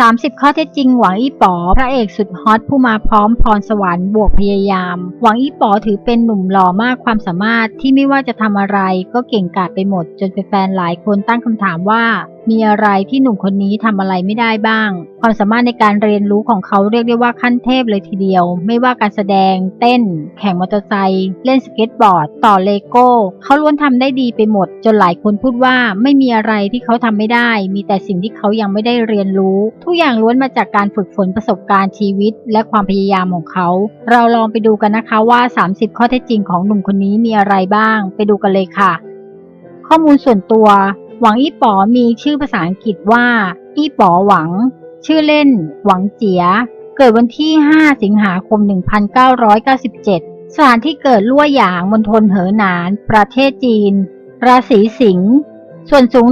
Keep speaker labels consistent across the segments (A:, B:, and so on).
A: 30 ข้อเท็จจริงหวังอี้ป๋อพระเอกสุดฮอตผู้มาพร้อมพรสวรรค์บวกพยายาม หวังอี้ป๋อถือเป็นหนุ่มหล่อมากความสามารถที่ไม่ว่าจะทำอะไรก็เก่งกาจไปหมดจนแฟนๆหลายคนตั้งคำถามว่า มีอะไรที่หนุ่มคนนี้ทำอะไรไม่ได้บ้าง ความสามารถในการเรียนรู้ของเขาเรียกได้ว่าขั้นเทพเลยทีเดียว ไม่ว่าการแสดง เต้น แข่งมอเตอร์ไซค์เล่นสเก็ตบอร์ด ต่อเลโก้ เขาล้วนทำได้ดีไปหมด จนหลายคนพูดว่าไม่มีอะไรที่เขาทำไม่ได้ มีแต่สิ่งที่เขายังไม่ได้เรียนรู้ ทุกอย่างล้วนมาจากการฝึกฝนประสบการณ์ชีวิต และความพยายามของเขา เราลองไปดูกันนะคะว่า 30 ข้อเท็จจริงของหนุ่มคนนี้มีอะไรบ้าง ไปดูกันเลยค่ะ ข้อมูลส่วนตัว หวังอี้ป๋อมีชื่อภาษาอังกฤษว่า อี้ป๋อหวัง ชื่อเล่น หวังเจีย เกิดวันที่ 5 สิงหาคม 1997 สถานที่เกิดลั่วหยางมณฑลเหอหนาน ประเทศจีน ราศีสิงห์ ส่วนสูง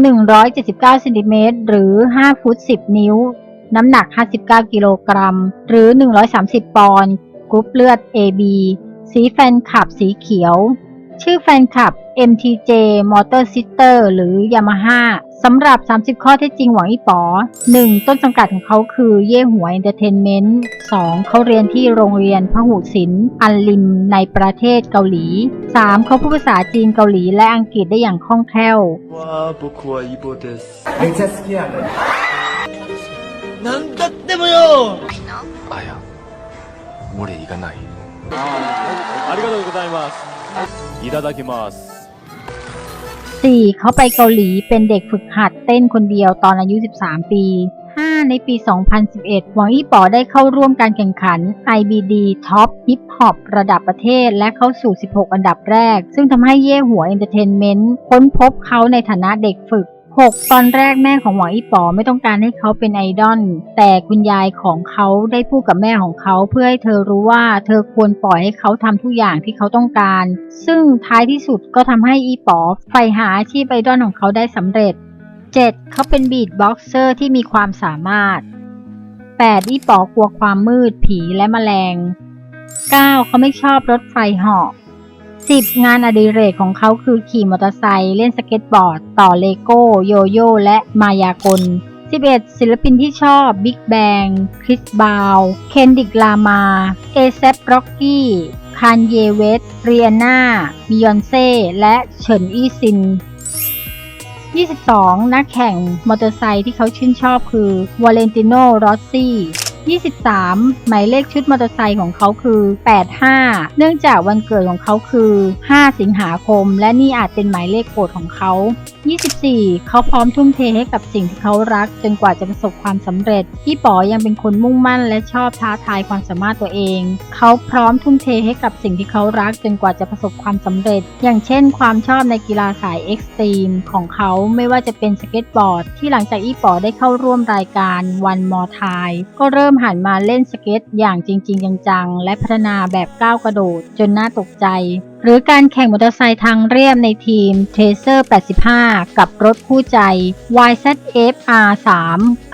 A: 179เซนติเมตรหรือ 5 ฟุต 10 นิ้ว น้ำหนัก 59 กิโลกรัม หรือ 130 ปอนด์ กรุ๊ปเลือด AB สีแฟนคลับสีเขียว ชื่อแฟนคลับ MTJ Motor Sister หรือ Yamaha สำหรับ 30 ข้อเท็จจริงหวังอีป๋อ 1. ต้นสังกัดของเขาคือเย่หัวเอนเตอร์เทนเมนต์ 2. เขาเรียนที่โรงเรียนพหูศิลป์อันลิมในประเทศเกาหลี 3. เขาพูดภาษาจีนเกาหลีและอังกฤษได้อย่างคล่องแคล่ว
B: わー僕はイボです
C: めっちゃ好きやね
B: なんだってもよ
D: あや無理いかない
E: ありがとうございます。 いただきます。
A: 4. เขาไปเกาหลีเป็นเด็กฝึกหัดเต้นคนเดียวตอนอายุ 13 ปี 5. ในปี 2011 หวังอี้ป๋อได้เข้าร่วมการแข่งขัน IBD Top Hip Hop ระดับประเทศและเข้าสู่ 16 อันดับแรก ซึ่งทำให้เย่หัวเอนเตอร์เทนเมนต์ค้นพบเขาในฐานะเด็กฝึก 6. ตอนแรกแม่ของหวังอีป๋อไม่ต้องการให้เขาเป็นไอดอล แต่คุณยายของเขาได้พูดกับแม่ของเขาเพื่อให้เธอรู้ว่าเธอควรปล่อยให้เขาทำทุกอย่างที่เขาต้องการ ซึ่งท้ายที่สุดก็ทำให้อีป๋อใฝ่หาอาชีพไอดอลของเขาได้สำเร็จ 7. เขาเป็นบีทบ็อกเซอร์ที่มีความสามารถ 8. อีป๋อกลัวความมืดผีและแมลง 9. เขาไม่ชอบรถไฟเหาะ 10. งานอดิเรกของเขาคือขี่มอเตอร์ไซค์เล่นสเก็ตบอร์ด ต่อเลโก้ โยโย่และมายากล 11. ศิลปินที่ชอบบิ๊กแบงคริสบาวเคนดิกลามาเอเซปร็อกกี้คานเยเวสเรียนาบิยอนเซ่และเฉินอี้ซิน 22 นักแข่งมอเตอร์ไซค์ที่เขาชื่นชอบคือวาเลนติโนรอสซี่ 23 หมายเลขชุดมอเตอร์ไซค์ของเขาคือ 85 เนื่องจากวันเกิดของเขาคือ 5 สิงหาคม และนี่อาจเป็นหมายเลขโปรดของเขา 24 เขาพร้อมทุ่มเทให้กับสิ่งที่เขารัก จนกว่าจะประสบความสำเร็จ พี่ป๋อยังเป็นคนมุ่งมั่น และชอบท้าทายความสามารถตัวเอง เขาพร้อมทุ่มเทให้กับสิ่งที่เขารัก จนกว่าจะประสบความสำเร็จ อย่างเช่น ความชอบในกีฬาสายเอ็กซ์ตรีมของเขาไม่ว่าจะเป็นสเก็ตบอร์ด ที่หลังจากอีป๋อได้เข้าร่วมรายการ One More Time ก็เริ่มหันมาเล่นสเก็ตอย่างจริง ๆ จัง ๆ และพัฒนาแบบก้าวกระโดดจนน่าตกใจ หรือการแข่งมอเตอร์ไซค์ทางเรียบในทีม Tracer 85 กับรถคู่ใจ YZF R3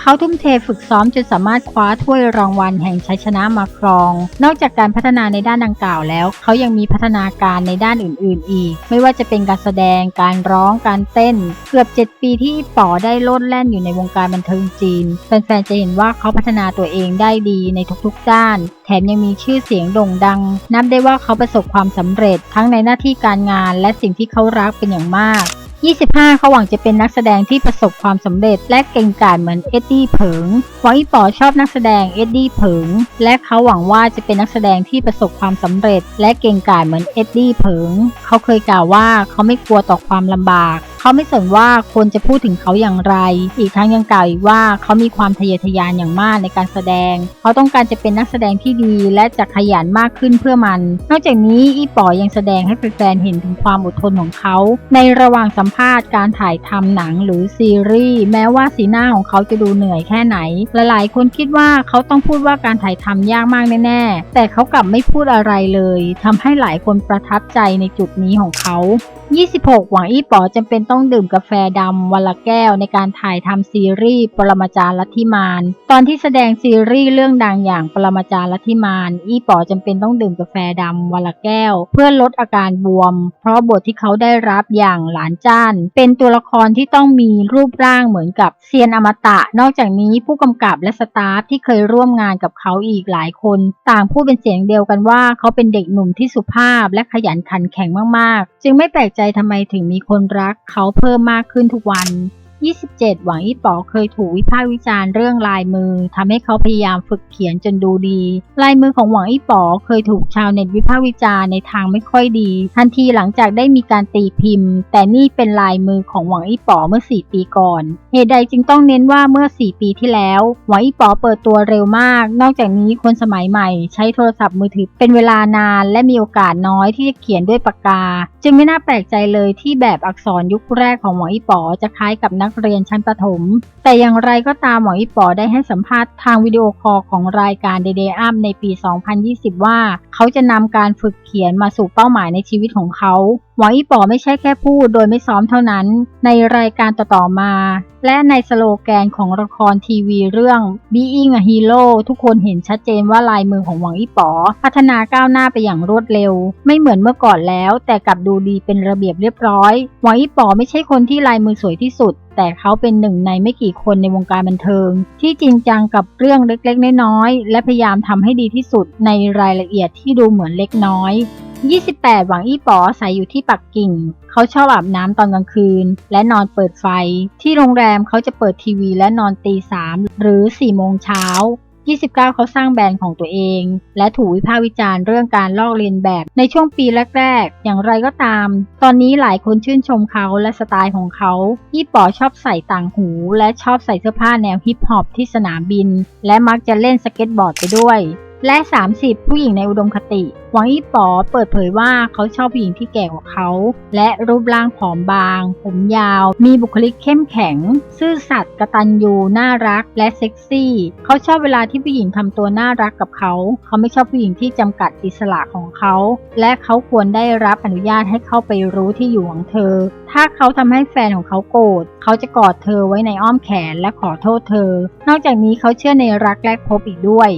A: เขาทุ่มเทฝึกซ้อมจนสามารถคว้าถ้วยรางวัลแห่งชัยชนะมาครอง นอกจากการพัฒนาในด้านดังกล่าวแล้ว เขายังมีพัฒนาการในด้านอื่น ๆ อีก ไม่ว่าจะเป็นการแสดง การร้อง การเต้น เกือบ 7 ปีที่ป๋อได้โลดแล่นอยู่ในวงการบันเทิงจีน แฟน ๆ จะเห็นว่าเขาพัฒนาตัวเองได้ดีในทุก ๆ ด้าน แถมยังมีชื่อเสียงโด่งดัง นับได้ว่าเขาประสบความสำเร็จทั้งในหน้าที่การงานและสิ่งที่เขารักเป็นอย่างมาก 25 เขาหวังจะเป็นนักแสดงที่ประสบความสำเร็จและเก่งกาจเหมือนเอ็ดดี้เผิงหวังอีป๋อชอบนักแสดงเอ็ดดี้เผิงและเขาหวังว่าจะเป็นนักแสดงที่ประสบความสำเร็จ และเก่งกาจเหมือนเอ็ดดี้เผิง เขาเคยกล่าวว่าเขาไม่กลัวต่อความลำบากเขาไม่สนว่าคนจะพูดถึงเขาอย่างไร อีกทั้งยังกล่าวอีกว่าเขามีความทะเยอทะยานอย่างมากในการแสดง เขาต้องการจะเป็นนักแสดงที่ดีและจะขยันมากขึ้นเพื่อมัน นอกจากนี้อีป๋อยังแสดงให้แฟนๆเห็นถึงความอดทนของเขา ในระหว่างสัมภาษณ์การถ่ายทำหนังหรือซีรีส์แม้ว่าสีหน้าของเขาจะดูเหนื่อยแค่ไหน หลายๆ คนคิดว่าเขาต้องพูดว่าการถ่ายทำยากมากแน่ๆแต่เขากลับไม่พูดอะไรเลยทำให้หลายคนประทับใจในจุดนี้ของเขา 26 หวังอี้ป๋อจำเป็นต้องดื่มกาแฟดำวันละแก้วในการถ่ายทำซีรีส์ปรมาจารย์ลัทธิมาน ตอนที่แสดงซีรีส์เรื่องดังอย่างปรมาจารย์ลัทธิมานอี้ป๋อจำเป็นต้องดื่มกาแฟดำวันละแก้ว เพื่อลดอาการบวม เพราะบทที่เขาได้รับอย่างหลานจ้าน เป็นตัวละครที่ต้องมีรูปร่างเหมือนกับเซียนอมตะ นอกจากนี้ผู้กำกับและสตาฟที่เคยร่วมงานกับเขาอีกหลายคน ต่างพูดเป็นเสียงเดียวกันว่า เขาเป็นเด็กหนุ่มที่สุภาพและขยันขันแข็งมากๆ จึงไม่แปลกใจทำไมถึงมีคนรักเขาเพิ่มมากขึ้นทุกวัน 27 หวังอี้ป๋อเคยถูกวิพากษ์วิจารณ์เรื่องลายมือทำให้เขาพยายามฝึกเขียนจนดูดี ลายมือของหวังอี้ป๋อเคยถูกชาวเน็ตวิพากษ์วิจารณ์ในทางไม่ค่อยดี ทันทีหลังจากได้มีการตีพิมพ์ แต่นี่เป็นลายมือของหวังอี้ป๋อเมื่อ 4 ปีก่อน เหตุใดจึงต้องเน้นว่าเมื่อ 4 ปีที่แล้ว หวังอี้ป๋อเปิดตัวเร็วมาก นอกจากนี้คนสมัยใหม่ ใช้โทรศัพท์มือถือเป็นเวลานานและมีโอกาสน้อยที่จะเขียนด้วยปากกา จึงไม่น่าแปลกใจเลยที่แบบอักษรยุคแรกของหวังอี้ป๋อจะคล้ายกับนักเรียนชั้นประถม แต่อย่างไรก็ตามหมออีป๋อได้ให้สัมภาษณ์ทางวิดีโอคอลของรายการ Day Day Up ในปี 2020 ว่า เขาจะนำการฝึกเขียนมาสู่เป้าหมายในชีวิตของเขาหวังอี้ป๋อไม่ใช่แค่พูดโดยไม่ซ้อมเท่านั้น ในรายการต่อๆมา และในสโลแกนของละครทีวีเรื่อง Being a Hero ทุกคนเห็นชัดเจนว่าลายมือของหวังอี้ป๋อพัฒนาก้าวหน้าไปอย่างรวดเร็ว ไม่เหมือนเมื่อก่อนแล้ว แต่กลับดูดีเป็นระเบียบเรียบร้อย หวังอี้ป๋อไม่ใช่คนที่ลายมือสวยที่สุด แต่เขาเป็นหนึ่งในไม่กี่คนในวงการบันเทิง ที่จริงจังกับเรื่องเล็กๆน้อยๆและพยายามทำให้ดีที่สุดในรายละเอียดที่ดูเหมือนเล็กน้อย 28 หวังอี้ป๋ออาศัยอยู่ที่ปักกิ่ง เขาชอบอาบน้ำตอนกลางคืน และนอนเปิดไฟ ที่โรงแรมเขาจะเปิดทีวีและนอนตีสามหรือ4โมงเช้า29 เขาสร้างแบรนด์ของตัวเอง และถูกวิพากษ์วิจารณ์เรื่องการลอกเลียนแบบในช่วงปีแรก ๆ อย่างไรก็ตาม ตอนนี้หลายคนชื่นชมเขาและสไตล์ของเขายี่ป๋อชอบใส่ต่างหู และชอบใส่เสื้อผ้าแนวฮิปฮอปที่สนามบิน และมักจะเล่นสเก็ตบอร์ดไปด้วย และ 30 ผู้หญิงในอุดมคติ หวังอี้ป๋อเปิดเผยว่าเขาชอบผู้หญิงที่แก่กว่าเขา และรูปร่างผอมบาง ผมยาว มีบุคลิกเข้มแข็ง ซื่อสัตย์กตัญญูน่ารัก และเซ็กซี่ เขาชอบเวลาที่ผู้หญิงทำตัวน่ารักกับเขา เขาไม่ชอบผู้หญิงที่จำกัดอิสระของเขา และเขาควรได้รับอนุญาตให้เข้าไปรู้ที่อยู่ของเธอ ถ้าเขาทำให้แฟนของเขาโกรธ เขาจะกอดเธอไว้ในอ้อมแขนและขอโทษเธอ นอกจากนี้เขาเชื่อในรักแรกพบอีกด้วย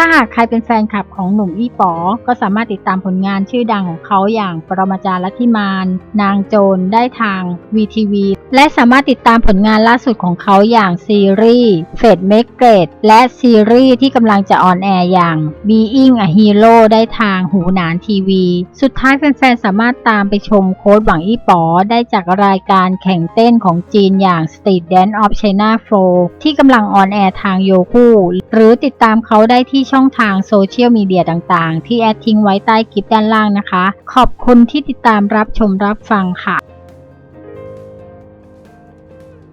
A: ถ้าหากใครเป็นแฟนคลับของหนุ่มอี้ป๋อ ก็สามารถติดตามผลงานชื่อดังของเขาอย่างปรมาจารย์ลัทธิมาน นางโจรได้ทาง VTV และสามารถติดตามผลงานล่าสุดของเขาอย่างซีรีส์เฟดเมกเกตและซีรีส์ที่กำลังจะออนแอร์อย่าง Being a Hero ได้ทางหูหนานทีวี สุดท้ายแฟนๆ สามารถตามไปชมโค้ดหวังอี้ป๋อ ได้จากรายการแข่งเต้นของจีนอย่าง Street Dance of China Flow ที่กำลังออนแอร์ทางโยคูหรือติดตามเขาได้ที่ช่องทางโซเชียลมีเดียต่างๆ ที่แอดทิ้งไว้ใต้คลิปด้านล่างนะคะ ขอบคุณที่ติดตามรับชมรับฟังค่ะ